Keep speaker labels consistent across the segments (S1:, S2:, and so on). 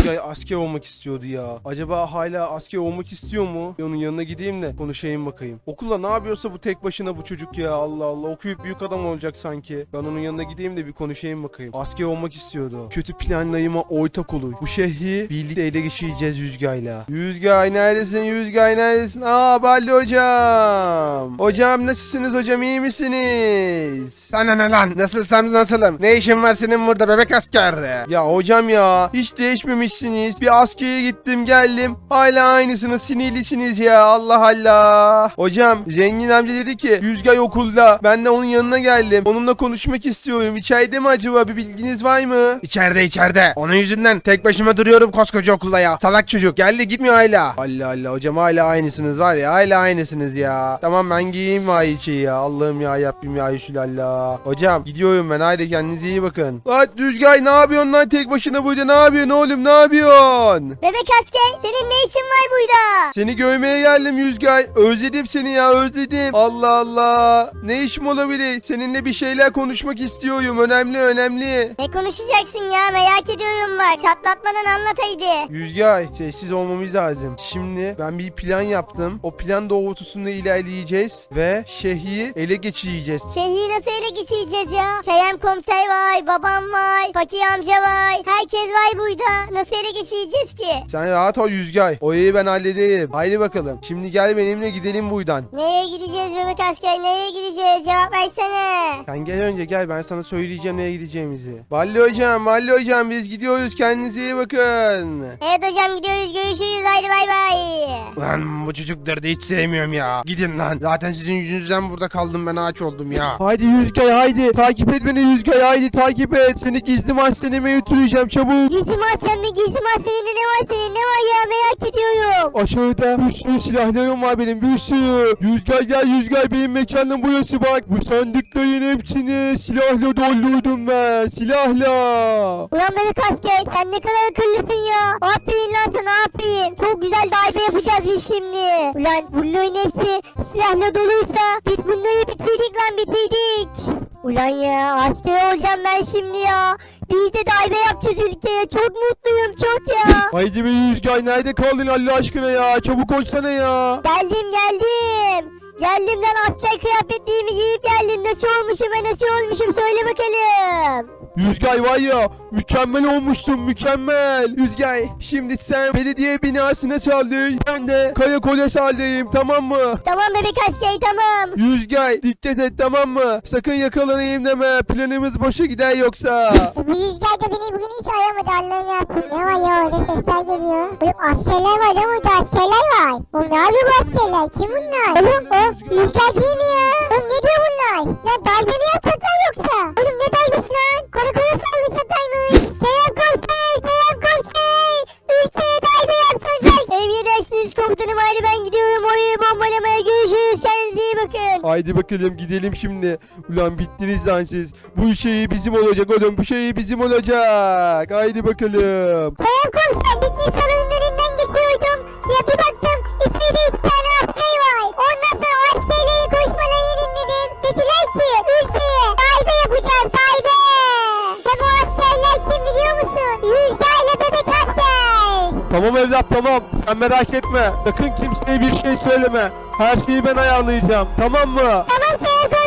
S1: Rüzgar asker olmak istiyordu ya. Acaba hala asker olmak istiyor mu? Onun yanına gideyim de konuşayım bakayım. Okulda ne yapıyorsa bu tek başına bu çocuk ya. Allah Allah okuyup büyük adam olacak sanki. Ben onun yanına gideyim de bir konuşayım bakayım. Asker olmak istiyordu. Kötü planlayıma ortak olur. Bu şehri birlikte ele geçireceğiz Rüzgar'la. Rüzgar neredesin? Rüzgar neredesin? Aa Balli hocam. Hocam nasılsınız hocam iyi misiniz? Sana ne lan? Nasılsam nasılım? Ne işin var senin burada bebek asker? Ya hocam ya hiç değişmemişsiniz. Bir askere gittim geldim. Hala aynısınız sinirlisiniz ya Allah Allah. Hocam zengin amca dedi ki Rüzgar okulda. Ben de onun yanına geldim. Onunla konuşmak istiyorum. İçeride mi acaba bir bilginiz var mı? İçeride içeride. Onun yüzünden tek başıma duruyorum koskoca okulda ya. Salak çocuk geldi gitmiyor hala. Allah Allah hocam hala aynısınız var ya hala aynısınız ya. Tamam ben giyeyim vay ya. Allah'ım ya yapayım ya Allah. Hocam gidiyorum ben haydi kendinize iyi bakın. Lan Rüzgar ne yapıyorsun lan tek başına burada ne yapıyorsun oğlum ne yapıyorsun?
S2: Bebek asker senin ne işin var burada?
S1: Seni görmeye geldim Yüzgay. Özledim seni ya özledim. Allah Allah. Ne işim olabilir? Seninle bir şeyler konuşmak istiyorum. Önemli önemli.
S2: Ne konuşacaksın ya merak ediyorum bak. Çatlatmadan anlat haydi.
S1: Yüzgay sessiz olmamız lazım. Şimdi ben bir plan yaptım. O plan doğrultusunda ilerleyeceğiz. Ve şehri ele geçireceğiz.
S2: Şehri nasıl ele geçireceğiz ya? Çayem komiser var, babam var, fakir amca var. Herkes var burada. Nasıl ele geçireceğiz ki?
S1: Sen rahat ol Yüzgay. Orayı ben hallederim. Haydi bakalım. Şimdi gel benimle gidelim buradan.
S2: Nereye gideceğiz bebek asker? Nereye gideceğiz? Cevap versene.
S1: Sen gel önce gel ben sana söyleyeceğim nereye gideceğimizi. Valli hocam, Valli hocam biz gidiyoruz kendinize iyi bakın.
S2: Evet hocam gidiyoruz. Görüşürüz. Haydi bay bay.
S1: Lan bu çocukları da hiç sevmiyorum ya. Gidin lan. Zaten sizin yüzünüzden burada kaldım ben ağaç oldum ya. Haydi Yüzgay haydi. Takip et beni Yüzgay haydi takip et. Seni gizli mahzeneme götüreceğim çabuk.
S2: Gizli mahzen mi? Gizli mahzeninde ne var senin? Ne var ya? Merak ediyorum.
S1: Aşağıda bir sürü silahlarım var benim bir sürü. Yüzgay gel Yüzgay benim mekanım burası bak. Bu sandıkların hepsini silahla doldurdum ben. Silahla.
S2: Ulan bebek asker sen ne kadar akıllısın ya. Aferin lan sana aferin. Çok güzel darbe yapacağız biz şimdi. Ulan bunların hepsi silahla doluysa biz bunları bitirdik lan bitirdik. Ulan ya asker olacağım ben şimdi ya. Bir de darbe yapacağız ülkeye. Çok mutluyum çok ya.
S1: Haydi be Yüzgay nerede kaldın Allah aşkına ya. Çabuk olsana ya.
S2: Geldim geldim. Geldim lan asker kıyafetliğimi giyip geldim. Nasıl olmuşum ben nasıl olmuşum söyle bakalım.
S1: Yüzgay var ya mükemmel olmuşsun mükemmel. Yüzgay şimdi sen belediye binasına çaldın. Ben de karakola saldırayım tamam mı?
S2: Tamam bebek asker tamam.
S1: Yüzgay dikkat et tamam mı? Sakın yakalanayım deme. Planımız boşa gider yoksa.
S2: Bu rüzgar da beni bugün hiç aramadı Allah'ım ya. Ne var ya orada sesler geliyor. Oğlum askerler var lan orada askerler var. Oğlum ne yapıyor bu askerler? Kim bunlar? Oğlum o rüzgar değil mi ya? Oğlum ne diyor bunlar? Ya darbe mi yapacaklar yoksa? Oğlum ne darbesi lan? Karakola saldıracaklarmış. Kerem komiser, Kerem komiser. Ülkeye darbe yapacaklar. Emredersiniz komutanım hadi ben gidiyorum oraya bombalamaya görüşürüz. Kendinize iyi bakın.
S1: Haydi bakalım gidelim şimdi. Ulan bittiniz lan siz. Bu şey bizim olacak oğlum. Bu şey bizim olacak. Haydi bakalım.
S2: Kerem komiser bitmiş salonun
S1: evlat tamam. Sen merak etme. Sakın kimseye bir şey söyleme. Her şeyi ben ayarlayacağım. Tamam mı?
S2: Tamam Kerem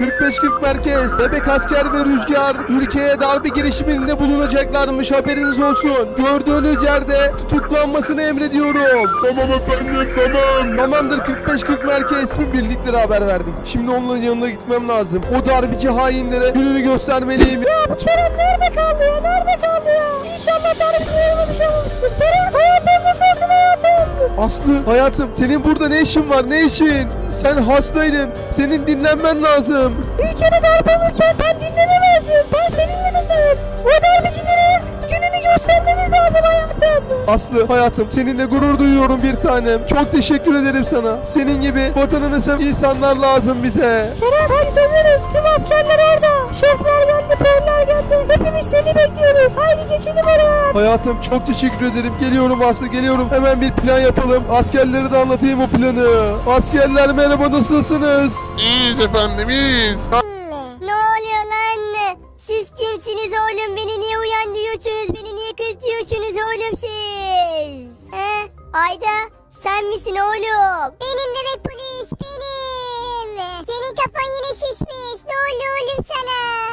S1: 45-40 merkez, bebek asker ve rüzgar ülkeye darbe girişiminde bulunacaklarmış haberiniz olsun. Gördüğünüz yerde tutuklanmasını emrediyorum. Tamam efendim tamam. Tamamdır 45-40 merkez tüm birliklere haber verdim. Şimdi onların yanına gitmem lazım. O darbeci hainlere gününü göstermeliyim.
S2: Ya bu Kerem nerede kaldı ya nerede kaldı ya? İnşallah darbeci yapmamış olmamıştır. Kerem hayatım nasılsın hayatım?
S1: Aslı hayatım senin burada ne işin var ne işin? Sen hastaydın. Senin dinlenmen lazım.
S2: Ülkede darbe olurken ben dinlenemezdim. Ben senin yanındayım. O darbecilere gününü göstermemiz lazım hayatım.
S1: Aslı hayatım seninle gurur duyuyorum bir tanem. Çok teşekkür ederim sana. Senin gibi vatanını seven insanlar lazım bize.
S2: Kerem hadi sanırız. Tüm askerler orada. Şefler
S1: Hayatım çok teşekkür ederim. Geliyorum Aslı geliyorum. Hemen bir plan yapalım. Askerlere de anlatayım o planı. Askerler merhaba nasılsınız?
S3: İyiyiz efendim iyiyiz.
S2: Ne oluyor lan? Siz kimsiniz oğlum? Beni niye
S3: kimsiz? He? Ayda sen misin oğlum?
S2: Benim bebek polis benim. Senin kafan yine şişmiş. Ne oldu oğlum sana?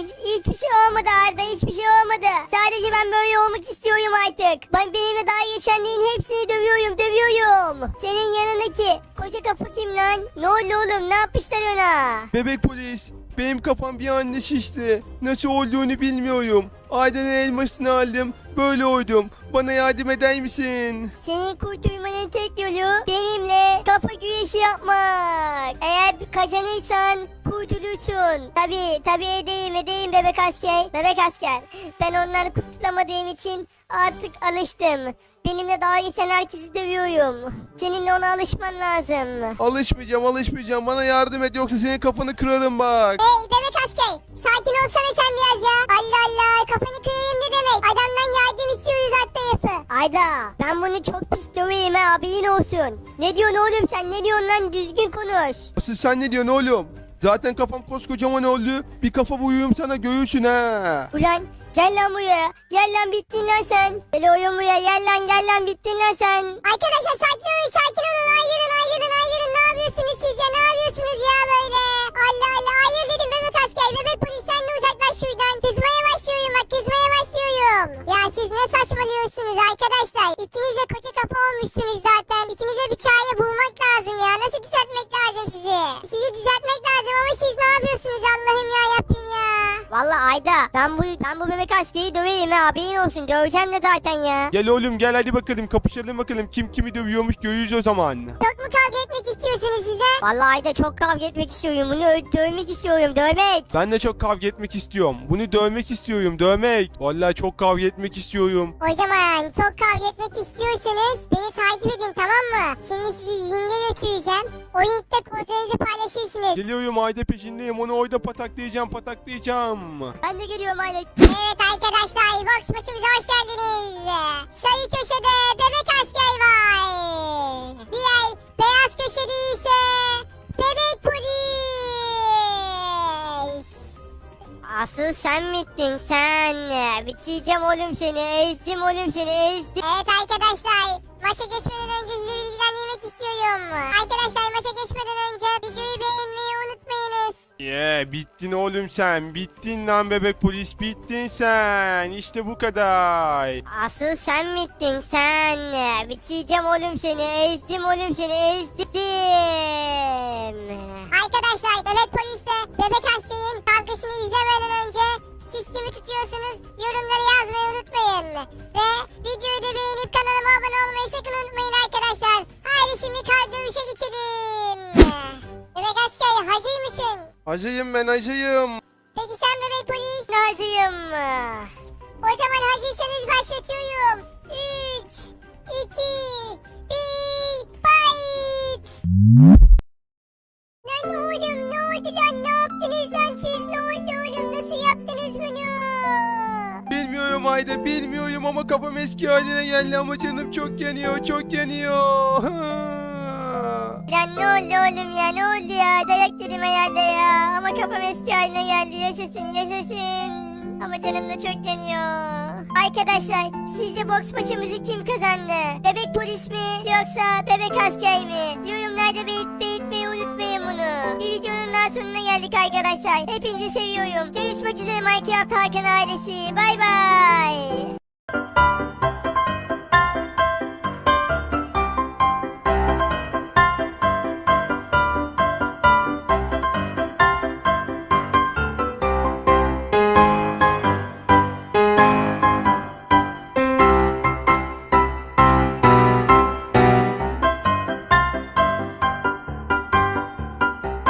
S3: Hiç, hiçbir şey olmadı Arda hiçbir şey olmadı. Sadece ben böyle olmak istiyorum artık. Ben benimle daha geçenlerin hepsini dövüyorum dövüyorum. Senin yanındaki koca kafa kim lan? Ne oldu oğlum ne yapmışlar ona?
S1: Bebek polis. Benim kafam bir anda şişti. Nasıl olduğunu bilmiyorum. Aydan'ın elmasını aldım. Böyle oydum. Bana yardım eder misin?
S3: Senin kurtulmanın tek yolu benimle kafa güreşi yapmak. Eğer kazanırsan kurtulursun. Tabi tabi edeyim edeyim bebek asker. Bebek asker. Ben onları kurtulamadığım için artık alıştım. Benimle daha geçen herkesi dövüyorum. Seninle ona alışman lazım.
S1: Alışmayacağım alışmayacağım. Bana yardım et yoksa senin kafanı kırarım bak.
S2: Hey bebek asker. Sakin olsana sen biraz ya. Allah Allah kafanı kırayım ne demek. Adamdan yardım istiyoruz alt tarafı.
S3: Ayda ben bunu çok pis döveyim ha haberin olsun. Ne diyorsun oğlum sen ne diyorsun lan düzgün konuş.
S1: Asıl sen ne diyorsun oğlum? Zaten kafam koskocaman oldu. Bir kafa vuruyum sana göğüsün ha.
S3: Ulan gel lan buraya. Gel lan bittin lan sen. Gel oğlum buraya gel lan gel lan bittin lan sen.
S2: Arkadaşlar sakin olun sakin olun. Ayrılın ayrılın ayrılın. Ne yapıyorsunuz siz ya? Ne yapıyorsunuz ya böyle? Allah Allah ayrıl dedim bebek asker. Bebek polis sen de uzaklaş şuradan. Kızmaya başlıyorum bak kızmaya başlıyorum. Ya siz ne saçmalıyorsunuz arkadaşlar? İkiniz de koca kafa olmuşsunuz zaten. İkinize bir çare bulmak lazım ya. Nasıl düzeltmek lazım sizi? Sizi düzeltmek lazım ama siz ne yapıyorsunuz Allah'ım ya yapayım ya.
S3: Vallahi Ayda ben bu bebek askeri döveyim haberin olsun döveceğim de zaten ya.
S1: Gel oğlum gel hadi bakalım kapışalım bakalım kim kimi dövüyormuş görürüz o zaman.
S2: Çok mu kavga etmek istiyorsunuz size?
S3: Vallahi Ayda çok kavga etmek istiyorum bunu ö- dövmek istiyorum dövmek.
S1: Ben de çok kavga etmek istiyorum. Bunu dövmek istiyorum dövmek. Vallahi çok kavga etmek istiyorum.
S2: O zaman çok kavga etmek istiyorsanız beni takip edin tamam mı? Şimdi sizi yinge götüreceğim. O paylaşırsınız.
S1: Geliyorum ayda peşindeyim onu oyda pataklayacağım pataklayacağım.
S3: Ben de geliyorum Ayda.
S2: Evet arkadaşlar box maçımıza hoş geldiniz. Sayı köşede bebek asker var. Diğer beyaz köşede ise bebek polis.
S3: Asıl sen bittin sen. Bitireceğim oğlum seni ezdim oğlum seni ezdim.
S2: Evet arkadaşlar maça geçmeden önce sizi bilgilendirmek istiyorum. Arkadaşlar maça geçmeden önce videoyu beğenmeyi.
S1: Yeah, bittin oğlum sen. Bittin lan bebek polis bittin sen. İşte bu kadar.
S3: Asıl sen bittin sen. Bitireceğim oğlum seni ezdim oğlum seni ezdim.
S2: Arkadaşlar bebek polisle bebek askerin kavgasını izlemeden önce siz kimi tutuyorsunuz yorumları yazmayı unutmayın. Ve videoyu da beğenip mısın?
S1: Acıyım ben acıyım.
S2: Peki sen bebek polis?
S3: Hazırım.
S2: O zaman hazırsanız başlatıyorum. 3, 2, 1, fight! Lan oğlum ne oldu lan ne yaptınız lan siz ne oldu oğlum nasıl yaptınız bunu?
S1: Bilmiyorum Ayda bilmiyorum ama kafam eski haline geldi ama canım çok yanıyor çok yanıyor.
S3: Lan ne oldu oğlum ya ne oldu ya dayak yedim herhalde ya ama kafam eski haline geldi yaşasın yaşasın ama canım da çok yanıyor. Arkadaşlar sizce boks maçımızı kim kazandı? Bebek polis mi yoksa bebek asker mi? Yorumlarda belirtmeyi belirtmeyi unutmayın bunu. Bir videonun daha sonuna geldik arkadaşlar. Hepinizi seviyorum. Görüşmek üzere Minecraft Hakan ailesi. Bay bay.